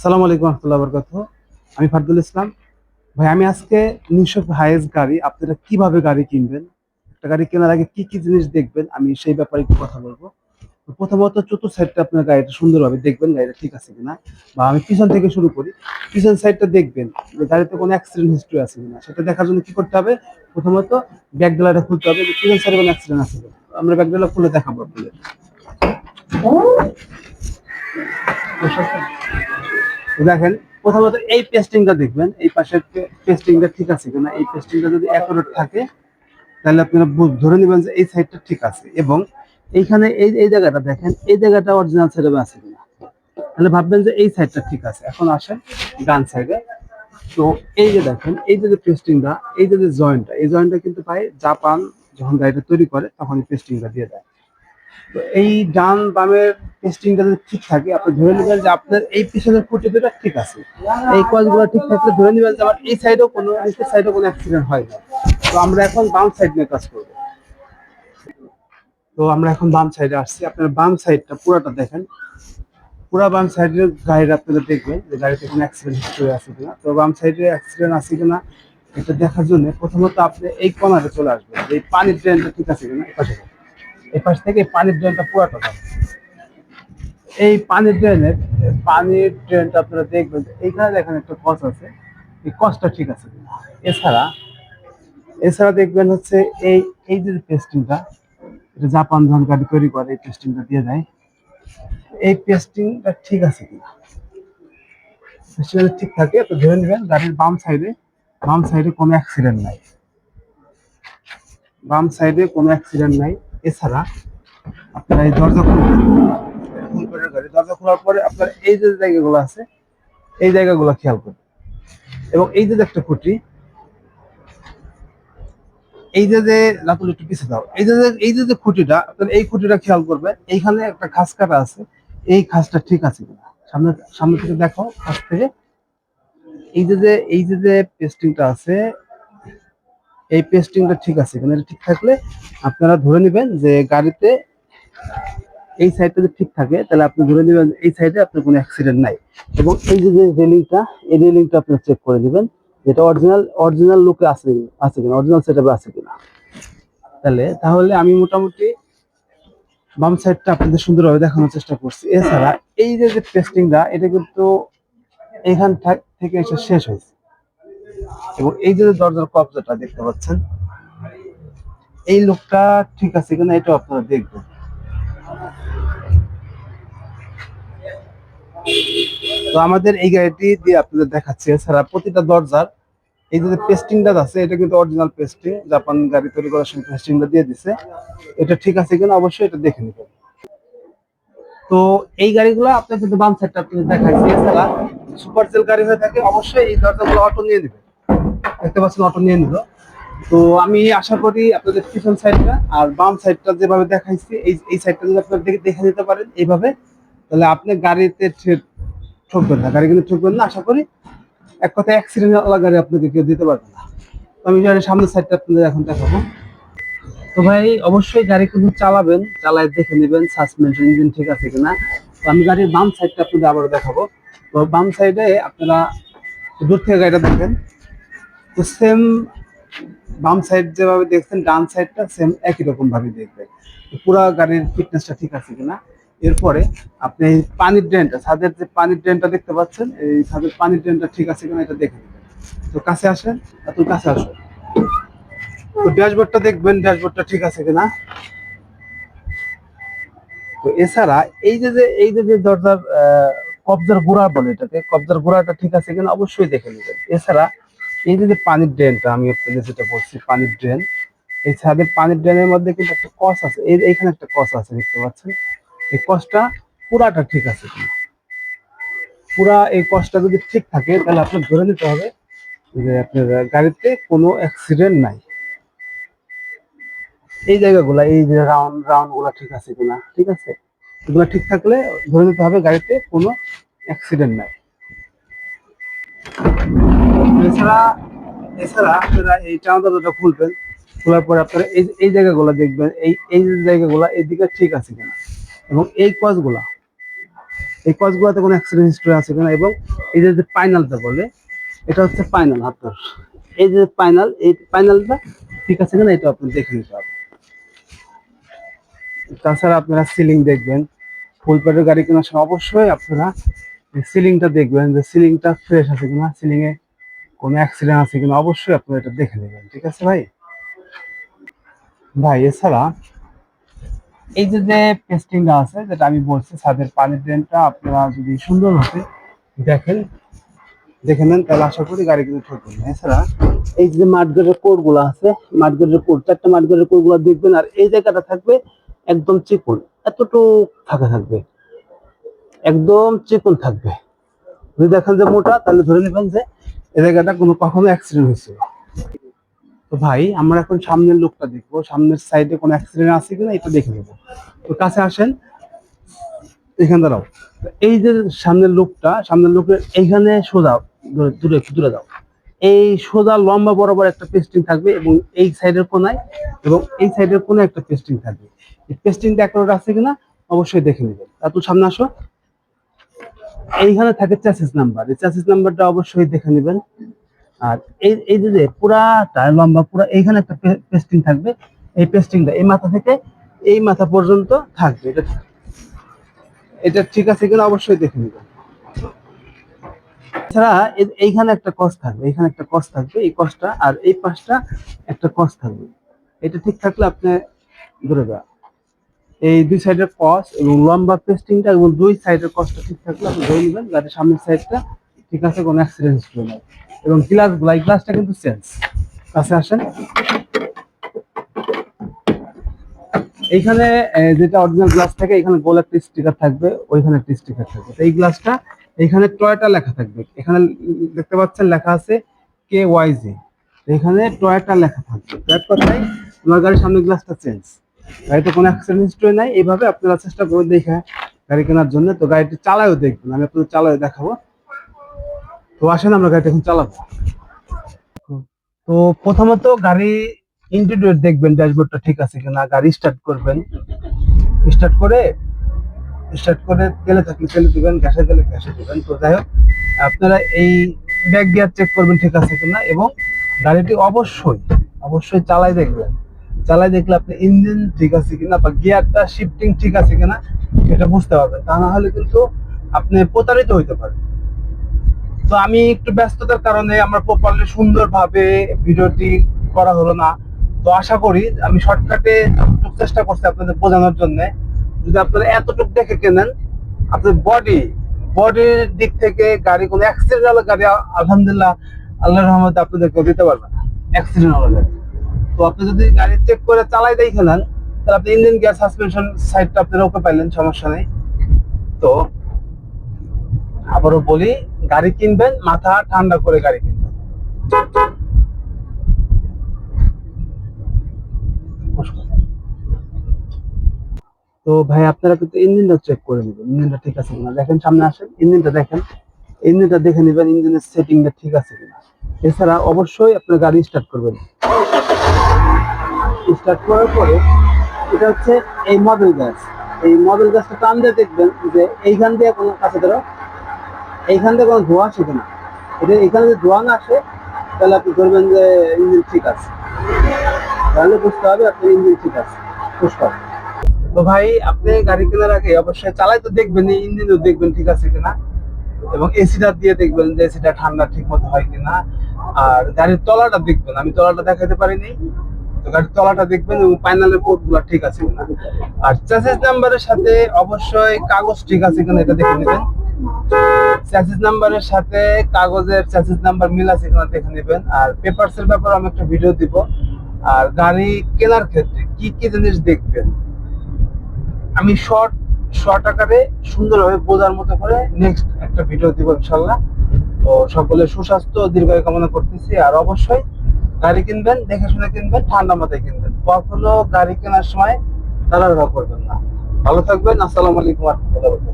সালাম আলাইকুম রহমতুল্লাহ বরকাত আমি ফারদুল ইসলাম। ভাই, আমি আজকে নিশো হাইয়েস্ট গাড়ি, আপনারা কীভাবে গাড়ি কিনবেন? একটা গাড়ি কেনার আগে কি কি জিনিস দেখবেন? আমি সেই ব্যাপারে একটু কথা বলব। প্রথমত চতুর্থ সাইডটা আপনার গাড়িটা সুন্দরভাবে দেখবেন, গাড়িটা ঠিক আছে কিনা। বা আমি পিছন থেকে শুরু করি। পিছন সাইডটা দেখবেন যে গাড়িতে কোনো অ্যাক্সিডেন্ট হিস্ট্রি আছে কিনা। সেটা দেখার জন্য কি করতে হবে? প্রথমত ব্যাক ডেলারটা খুলতে হবে। যে পিছন সাইডে কোনো অ্যাক্সিডেন্ট আছে আমরা ব্যাক ডেলার খুলে দেখাবো আপনাদের। দেখেন, প্রথমত এই পেস্টিংটা দেখবেন, এই পাশের পেস্টিংটা ঠিক আছে কিনা? এই পেস্টিংটা যদি অ্যাকুরেট থাকে, তাহলে আপনারা ধরে নেবেন যে এই সাইডটা ঠিক আছে। এবং এইখানে এই এই জায়গাটা দেখেন, এই জায়গাটা অরিজিনাল সাইডে আছে কিনা? তাহলে ভাববেন যে এই সাইডটা ঠিক আছে। এখন আসেন ডান সাইডে তো এই যে দেখেন, এই যে পেস্টিংটা এই যে জয়েন্টটা এই জয়েন্টটা কিন্তু পায় জাপান যখন গাড়িটা তৈরি করে, তখন পেস্টিংটা দিয়ে দেয়। তো এই ডান বামের টেস্টিংটা যদি ঠিক থাকে, আপনি ধরে নেবেন যে আপনার এই ঠিক আছে। এই ঠিক থাকলে ধরে নেবেন যে আমার এই সাইডেও কোনো কোনো অ্যাক্সিডেন্ট হয় না। তো আমরা এখন বাম সাইড নিয়ে কাজ করব। তো আমরা এখন বাম সাইডে আসছি। আপনার বাম সাইডটা পুরোটা দেখেন। পুরো বাম সাইডের গাড়িটা আপনারা দেখবেন যে গাড়িতে কোনো অ্যাক্সিডেন্ট হিস্ট্রি আছে কিনা। তো বাম সাইডে অ্যাক্সিডেন্ট আছে কিনা, এটা দেখার জন্য প্রথমত আপনি এই কর্নারে চলে আসবেন। এই পানির ড্রেনটা ঠিক আছে কিনা এই পাশ থেকে পানির ড্রেনটা পুরাটা যাবে এই পানির ড্রেনের, পানির ড্রেনটা আপনারা দেখবেন এইখানে দেখেন একটা কস আছে। এই কসটা ঠিক আছে। এছাড়া এছাড়া দেখবেন হচ্ছে এই এই যে পেস্টিংটা, এটা জাপান যখন গাড়ি তৈরি করে, এই পেস্টিংটা দিয়ে দেয়। এই পেস্টিংটা ঠিক আছে কিনা? পেস্টিংটা ঠিক থাকে, তো ধরে নেবেন গাড়ির বাম সাইডে বাম সাইডে কোনো অ্যাক্সিডেন্ট নাই। বাম সাইডে কোনো অ্যাক্সিডেন্ট নাই। এছাড়া আপনারা এই দরজা খুলবেন। দরজা খোলার পরে আপনার এই যে জায়গাগুলো আছে, এই জায়গাগুলো খেয়াল করবেন এবং এই যে একটা খুঁটি, এই যে যে রাতুল একটু পিছিয়ে দাও। এই যে এই যে খুঁটিটা, আপনার এই খুঁটিটা খেয়াল করবেন, এইখানে একটা খাস কাটা আছে। এই খাসটা ঠিক আছে কিনা? সামনে সামনে থেকে দেখো, খাস থেকে। এই যে যে, এই যে যে পেস্টিংটা আছে এই পেস্টিংটা ঠিক আছে এটা ঠিক থাকলে আপনারা ধরে নেবেন যে গাড়িতে এই সাইডটা যদি ঠিক থাকে, তাহলে আপনি ধরে নেবেন এই সাইডে আপনার কোনো অ্যাক্সিডেন্ট নাই। এবং এই যে যে রেলিংটা এই রেলিংটা আপনি চেক করে নেবেন যেটা অরিজিনাল অরিজিনাল লুকে আছে আছে কিনা অরিজিনাল সেটআপে আছে কিনা। তাহলে তাহলে আমি মোটামুটি বাম সাইডটা আপনাদের সুন্দরভাবে দেখানোর চেষ্টা করছি। এছাড়া এই যে যে পেস্টিংটা এটা কিন্তু এখান থেকে এসে শেষ হয়েছে। এবং এই যে দরজার কবজাটা দেখতে পাচ্ছেন, এই লোকটা ঠিক আছে কিনা এটা আপনারা দেখবেন। তো আমাদের এই গাড়িটি দিয়ে আপনাদের দেখাচ্ছি, এছাড়া প্রতিটা দরজার এই যে পেস্টিংটা আছে, এটা কিন্তু অরিজিনাল পেস্টিং জাপান গাড়ি তৈরি করার সময় পেস্টিংটা দিয়ে দিছে। এটা ঠিক আছে কিনা অবশ্যই এটা দেখে নেবেন। তো এই গাড়িগুলো আপনার কিন্তু বাম সাইডটা আপনাদের দেখাচ্ছি এছাড়া সুপার সেল গাড়ি হয়ে থাকে, অবশ্যই এই দরজাগুলো অটো নিয়ে নেবে দেখতে পাচ্ছেন অটো নিয়ে নিল। তো আমি আশা করি আপনাদের পিছন সাইডটা আর বাম সাইডটা যেভাবে দেখাইছি, এই এই সাইডটা যদি আপনারা দেখে নিতে পারেন এইভাবে, তাহলে আপনি গাড়িতে ঠকবেন না। গাড়ি কিন্তু ঠকবেন না, আশা করি এক কথায় অ্যাক্সিডেন্ট গাড়ি আপনাকে কেউ দিতে পারবে না। তো আমি জানি সামনের সাইডটা আপনাদের এখন দেখাবো। তো ভাই, অবশ্যই গাড়ি কিন্তু চালাবেন, চালায় দেখে নেবেন সাসপেনশন ইঞ্জিন ঠিক আছে কিনা। তো আমি গাড়ির বাম সাইডটা আপনাদের আবার দেখাবো। তো বাম সাইডে আপনারা দূর থেকে গাড়িটা দেখেন। তো সেম বাম সাইড যেভাবে দেখছেন, ডান সাইডটা সেম একই রকম ভাবে দেখবেন পুরা গাড়ির ফিটনেসটা ঠিক আছে কিনা? এরপরে আপনি এই পানির ড্রেনটা ছাদের যে পানির ড্রেনটা দেখতে পাচ্ছেন, এই ছাদের পানির ড্রেনটা ঠিক আছে কিনা এটা দেখে তো কাছে আসেন এত কাছে আসুন। তো ড্যাশবোর্ডটা দেখবেন, ড্যাশবোর্ডটা ঠিক আছে কিনা? তো এছাড়া এই যে যে, এই যে যে দরজার কবজার গোড়া বলে এটাকে, কবজার গোড়াটা ঠিক আছে কিনা অবশ্যই দেখে নেবেন। এছাড়া এই যে পানির ড্রেনটা, আমি আপনাদের যেটা বলছি, পানির ড্রেন, এই ছাদের পানির ড্রেনের মধ্যে কিন্তু একটা কস আছে। এই এইখানে একটা কস আছে, দেখতে পাচ্ছেন? এই কসটা পুরাটা ঠিক আছে পুরা এই কসটা যদি ঠিক থাকে, তাহলে আপনার ধরে নিতে হবে যে আপনার গাড়িতে কোনো অ্যাক্সিডেন্ট নাই। এই জায়গাগুলা, এই যে রাউন্ড রাউন্ডগুলা ঠিক আছে কিনা? ঠিক আছে? এগুলো ঠিক থাকলে ধরে নিতে হবে গাড়িতে কোনো অ্যাক্সিডেন্ট নাই। এছাড়া এছাড়া আপনারা এই দরজাটা খুলবেন, খোলার পরে আপনারা এই এই জায়গাগুলো দেখবেন, এই এই জায়গাগুলো এইদিকে ঠিক আছে কিনা। এবং এই কসগুলা, এই কসগুলোতে কোনো অ্যাক্সিডেন্ট হিস্ট্রি আছে কিনা এবং এই যে পাইনালটা বলে, এটা হচ্ছে পাইনাল আপনার। এই যে পাইনাল এই পাইনালটা ঠিক আছে কিনা এটা আপনি দেখে নিতে হবে তাছাড়া আপনারা সিলিং দেখবেন ফুল প্যাডের গাড়ি কেনার সময় অবশ্যই আপনারা সিলিংটা দেখবেন যে সিলিংটা ফ্রেশ আছে কিনা সিলিং এ কোনো অ্যাক্সিডেন্ট আছে কিনা অবশ্যই আপনারা এটা দেখে নেবেন, ঠিক আছে ভাই? ভাই, এছাড়া এই যে যে পেস্টিংটা আছে, যেটা আমি বলছি, ছাদের পানির ড্রেনটা আপনারা যদি সুন্দরভাবে দেখেন, দেখে নেন, তাহলে আশা করি গাড়ি কিন্তু ঠকবেন না। এছাড়া এই যে মাঠগাড়ের কোরগুলো আছে মাঠগাড়ের কোর, চারটা মাঠগাড়ের কোরগুলো দেখবেন, আর এই জায়গাটা থাকবে একদম চিকন, এতটুকু ফাঁকা থাকবে, একদম চিকন থাকবে। যদি দেখেন যে মোটা, তাহলে ধরে নেবেন যে এই জায়গাটা কোনো কখনো অ্যাক্সিডেন্ট হয়েছে তো ভাই, আমরা এখন সামনের লোকটা দেখব। সামনের সাইডে কোনো অ্যাক্সিডেন্ট আছে কিনা এটা দেখে নেব। তো কাছে আসেন। এখান দাঁড়াও। এই যে সামনের লোকটা, সামনের লোকের এইখানে সোজা দূরে- দূরে দাও। এই সোজা লম্বা বরাবর একটা পেস্টিং থাকবে এবং এই সাইডের কোনায় এবং এই সাইডের কোনায় একটা পেস্টিং থাকবে। পেস্টিংটা একটা আছে কিনা? অবশ্যই দেখে নেবেন। তা তো সামনে আসো। এইখানে থাকে চ্যাসিস নাম্বার এই চ্যাসিস নাম্বারটা অবশ্যই দেখে নেবেন। আর এই এই যে পুরাটা লম্বা, পুরা এইখানে একটা পেস্টিং থাকবে। এই পেস্টিংটা এই মাথা থেকে এই মাথা পর্যন্ত থাকবে। এটা এটা ঠিক আছে কিনা অবশ্যই দেখে নেবেন। এছাড়া এইখানে একটা কস থাকবে, এইখানে একটা কস থাকবে, এই কসটা আর এই পাশটা একটা কস থাকবে। এটা ঠিক থাকলে আপনি ধরে দেওয়া। এই দুই সাইডের কস এবং লম্বা পেস্টিংটা এবং দুই সাইডের কসটা ঠিক থাকলে আপনি ধরে নেবেন যাতে সামনের সাইডটা ঠিক আছে, কোনো অ্যাক্সিডেন্ট হিস্ট্রি নাই এবং গ্লাসগুলা, এই গ্লাসটা কিন্তু চেঞ্জ কাছে আসেন। এইখানে যেটা অরিজিনাল গ্লাস থাকে, এখানে গোল একটা স্টিকার থাকবে, ওইখানে একটা স্টিকার থাকবে। এই গ্লাসটা এখানে টয়টা লেখা থাকবে। এখানে দেখতে পাচ্ছেন, লেখা আছে কে ওয়াইজি এখানে টয়টা লেখা থাকবে। তো এক কথায়? তোমার গাড়ির সামনে গ্লাসটা চেঞ্জ গাড়িতে কোনো অ্যাক্সিডেন্ট নাই। এইভাবে আপনারা চেষ্টা করে দেখে গাড়ি কেনার জন্য। তো গাড়িটি চালায়ও দেখবেন। আমি আপনাদের চালায়ও দেখাবো। তো আসেন, আমরা গাড়িটা এখন চালাবো। তো প্রথমত গাড়ি ইন্টেরিয়র দেখবেন, ড্যাশবোর্ডটা ঠিক আছে কিনা। গাড়ি স্টার্ট করবেন। স্টার্ট করে স্টার্ট করে তেলে থাকলে তেলে দিবেন, গ্যাসে দিলে গ্যাসে দিবেন। তো যাই হোক, আপনারা এই ব্যাক গিয়ার চেক করবেন ঠিক আছে কিনা। এবং গাড়িটি অবশ্যই অবশ্যই চালাই দেখবেন। চালাই দেখলে আপনি ইঞ্জিন ঠিক আছে কিনা বা গিয়ারটা শিফটিং ঠিক আছে কিনা এটা বুঝতে পারবেন। তা না হলে কিন্তু আপনি প্রতারিত হইতে পারেন তো আমি একটু ব্যস্ততার কারণে আমরা প্রপারলি সুন্দরভাবে ভিডিওটি করা হলো না। তো আশা করি আমি শর্টকাটে চেষ্টা করছি আপনাদের বোঝানোর জন্য, যদি আপনারা এতটুকু দেখে কেনেন আপনার বডি বডির দিক থেকে গাড়ি কোনো অ্যাক্সিডেন্ট হলে গাড়ি, আলহামদুলিল্লাহ, আল্লাহর রহমতে আপনাদেরকে দিতে পারবে না। অ্যাক্সিডেন্ট হলে। গাড়ি তো আপনি যদি গাড়ি চেক করে চালাই দেখে নেন, তাহলে আপনি ইঞ্জিন গিয়ার সাসপেনশন সাইডটা আপনারা ওকে পাইলেন, সমস্যা নেই। তো আবারও বলি, গাড়ি কিনবেন, মাথা ঠান্ডা করে গাড়ি কিনবেন। তো ভাই, আপনারা কিন্তু ইঞ্জিনটা চেক করে নেবেন ইঞ্জিনটা ঠিক আছে কিনা? দেখেন, সামনে আসেন ইঞ্জিনটা দেখেন। ইঞ্জিনটা দেখে নেবেন ইঞ্জিনের সেটিংটা ঠিক আছে কিনা। এছাড়া অবশ্যই আপনার গাড়ি স্টার্ট করবেন। স্টার্ট করার পরে এটা হচ্ছে এই মডেল গ্যাস এই মডেল গ্যাসটা টান দিয়ে দেখবেন যে এইখান দিয়ে কোনো কাছে ধরো, এইখান থেকে কোনো ধোঁয়া আসে কিনা এটা এখানে যদি ধোঁয়া না আসে, তাহলে আপনি ধরবেন যে ইঞ্জিন ঠিক আছে। তাহলে বুঝতে হবে আপনার ইঞ্জিন ঠিক আছে। পুষ্কর তো ভাই, আপনি গাড়ি কেনার আগে অবশ্যই চালাই তো দেখবেন ইঞ্জিনও দেখবেন ঠিক আছে কিনা। এবং এসিটা দিয়ে দেখবেন যে এসিটা ঠান্ডা ঠিক মতো হয় কিনা। আর গাড়ির তলাটা দেখবেন, আমি তলাটা দেখাতে পারিনি। গাড়ির তলাটা দেখবেন এবংগুলা ঠিক আছে কিনা। আর নাম্বারের সাথে অবশ্যই কাগজ ঠিক আছে কিনা এটা দেখে নেবেন। নাম্বারের সাথে কাগজের চ্যাসিস নাম্বার মিল আছে কিনা দেখে নেবেন। আর ব্যাপারে আমি একটা ভিডিও দিব। আর গাড়ি কেনার ক্ষেত্রে কি কি জিনিস দেখবেন? আমি শর্ট শর্ট আকারে সুন্দরভাবে বোঝার মতো করে নেক্সট একটা ভিডিও দিব ইনশাল্লাহ। তো সকলের সুস্বাস্থ্য, দীর্ঘায়ু কামনা করতেছি। আর অবশ্যই গাড়ি কিনবেন দেখে শুনে কিনবেন, ঠান্ডা মাথায় কিনবেন। কখনো গাড়ি কেনার সময় তারা করবেন না। ভালো থাকবেন, আসসালামু আলাইকুম রহমতুল্লাহ